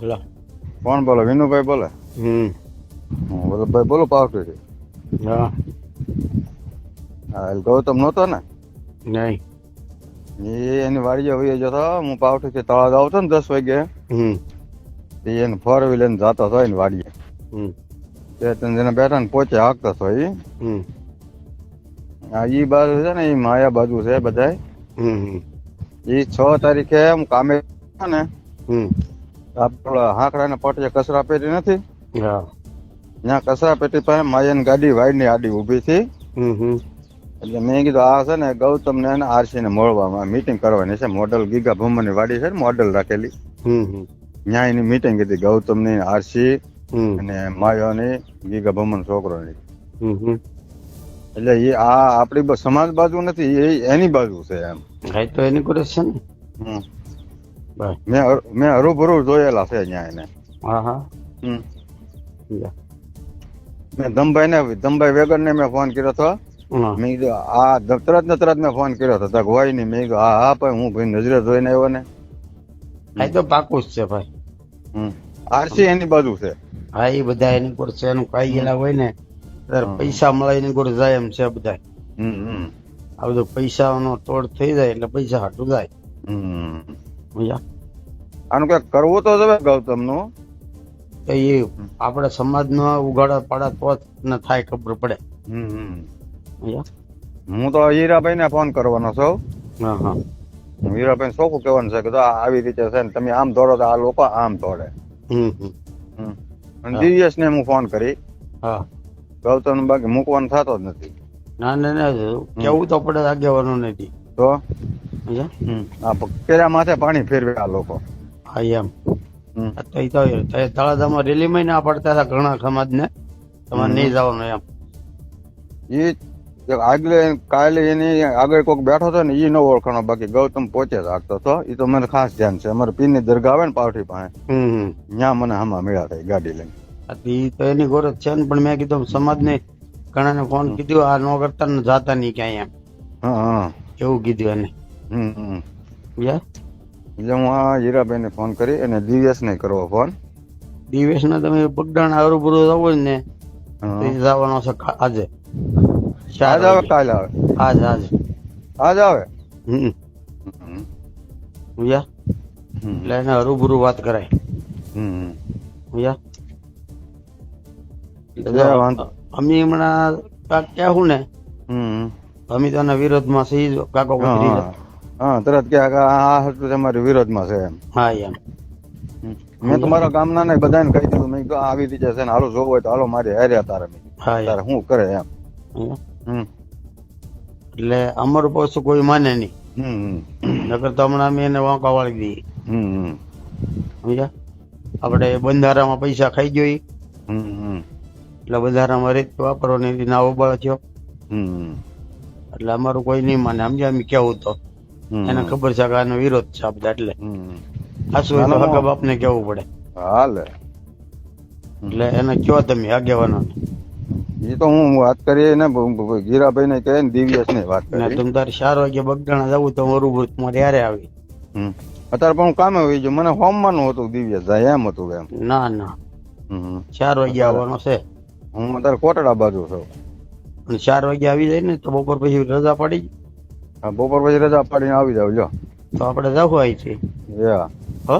લો કોણ બોલો? વિનુભાઈ બોલે? હમ. હું વલ્લભભાઈ બોલો પાવઠી થી હા. હા ગૌતમ નહોતો ને? નહીં. એ એની વાડીએ હોય જતો હું પાવઠી છે તળાવ આવતો ને દસ વાગે હમ. એ એને ફોર વ્હીલર જતો હતો એની વાડીએ. હમ. તે ત્રણ જણા બેઠા ને પોચે હાકતો હતો એ હમ. આ એ બાજુ છે ને એ માયા બાજુ છે બધાય. હમ એ છ તારીખે હું કામે ને હમ. આપડે હાંકડા ને પટે કચરા પેટી નથી? ત્યાં કચરા પેટી પાસે માયાની ગાડી વાઈડની આડી ઊભી હતી એટલે મેં કીધું આ છે ને ગૌતમ ને આરસી ને મળવામાં મીટિંગ કરવાની છે. મોડલ ગીગા ભૂમની વાડી છે ને મોડલ રાખેલી. ત્યાં એની મીટિંગ હતી ગૌતમની આરસી અને અને માયાની ગીગા ભૂમન છોકરોની હમ હમ. એટલે એ આ આપણી સમાજ બાજુ નથી એ એની બાજુ છે એમ. તો એની કરે છે ને. મેં મેં હરુભરું જોયેલા છે અહીંયા એને. હા હા હમ. મેં ધમભાઈ ને ધમભાઈ વેગર ને મેં ફોન કર્યો હતો. મેં કીધું આ તરત ને તરત મેં ફોન કર્યો હતો. હોય નહીં મેં કીધું હા હા ભાઈ હું ભાઈ નજરે જોઈને આવ્યો ને. હા એ તો પાકું જ છે ભાઈ. હમ. આરસી એની બાજુ છે. હા એ બધા એની કોર છે એનું કાઈ ગયેલા હોય ને ત્યારે પૈસા મળે એની ગોળ જાય એમ છે બધા. હમ હમ. આ બધું પૈસાનો તોડ થઈ જાય એટલે પૈસા હાટું જાય? આનું કંઈક કરવું તો જવે ગૌતમનું તો એ આપણા સમાજનો ઉગાડા પાડા તો ને થાય ખબર પડે? હું તો હીરાભાઈ ને ફોન કરવાનો છું. હા હા. હીરાભાઈ ચોખ્ખું કહેવાનું છે કે આ આવી રીતે છે ને તમે આમ દોડો તો આ લોકો આમ દોડે હમ હમ. હમ. અને દિવ્યેશ ને હું ફોન કરી. હા. ગૌતમ બાકી મૂકવાનો થતો જ નથી. ના ના ના કેવું તો પડે આગેવાનું નથી. તો? આ કેરા માથે પાણી ફેરવે આ લોકો. હા એમ. તો ઈ તો તળાજામાં રેલીમાં ના પડતા હતા ઘણા સમાજને. તમારે નહીં જવાનું એમ. એ આગલે કાલે એની આગળ કોક બેઠો હતો ને એ ન ઓળખાણો બાકી ગૌતમ પોતે રાખતો હતો. એ તો મને ખાસ ધ્યાન છે. અમારે પીરની દરગાહ આવે ને પાવઠી પાસે. ત્યાં મને હમા મળ્યા થાય ગાડી લઈને. એ તો એની ગોરજ છે ને પણ મેં કીધું સમાજને ઘણાને ફોન કીધું આ ન કરતા ને જાતા નહીં ક્યાંય એમ. હા એવું કીધું એને. હમ હમ. સમજ્યા? એટલે હું આ હીરાભાઈ ને ફોન કરી અને દિવ્યેશ ને કરવો ફોન દિવેશ ને તમે પગડાણ જવું હોય ને તો જવાનો છે આજે. આજ આવે કાલે આવે? આજ આજ. આજ આવે? હમ. સમજ્યા? એટલે એને હરુભરું વાત કરાય. હમ. સમજ્યા? અમે હમણાં ક્યાં હું ને. અમે તો વિરોધમાં સહી કાકો પકડી હા. તરત કે આ તમારી વિરોધમાં છે એમ હા એમ મેં તમારા ગામના ને બધાને કહી દીધું મેં આવી રીતે છે ને હાલો જોવું હોય તો હાલો મારી હારે તારે મેં તારે શું કરે એમ. એટલે અમારું પશુ કોઈ માને નહીં. નકર તો હમણાં અમે એને વાંકા વાળી દઈએ હમ. સમજ્યા આપણે બંધારામાં પૈસા ખાઈ ગયો. એટલે બંધારામાં રીત વાપરવાની ને ના ઉબાળ થયો હમ. એટલે અમારું કોઈ નહીં માને સમજ્યા અમે કેવું તો. એને ખબર છે કે આનો વિરોધ છે આ બધા એટલે. આસુ હોય તો હકા બાપને કેવું પડે? હાલે. એટલે એને કયો તમે આગેવાનો? એ તો હું વાત કરી ને ગીરાભાઈ ને કહે ને દિવ્યસ ને વાત કરી તમે તારે ચાર વાગે બગડાણા જવું તો મારું તમારે યારે આવી. અત્યારે પણ હું કામે હોઈ ગયો. મને હોમવાનું હતું દિવ્યસ જાય એમ હતું એમ. ના ના. ચાર વાગે આવવાનો છે. હું અત્યારે કોટડા બાજુ છું. ચાર વાગે આવી જાય ને તો બપોર પછી રજા પડી. હા, બપોર પછી રજા પાડીને આવી જાવ જો તો આપણે જવું અહીંથી યા હો?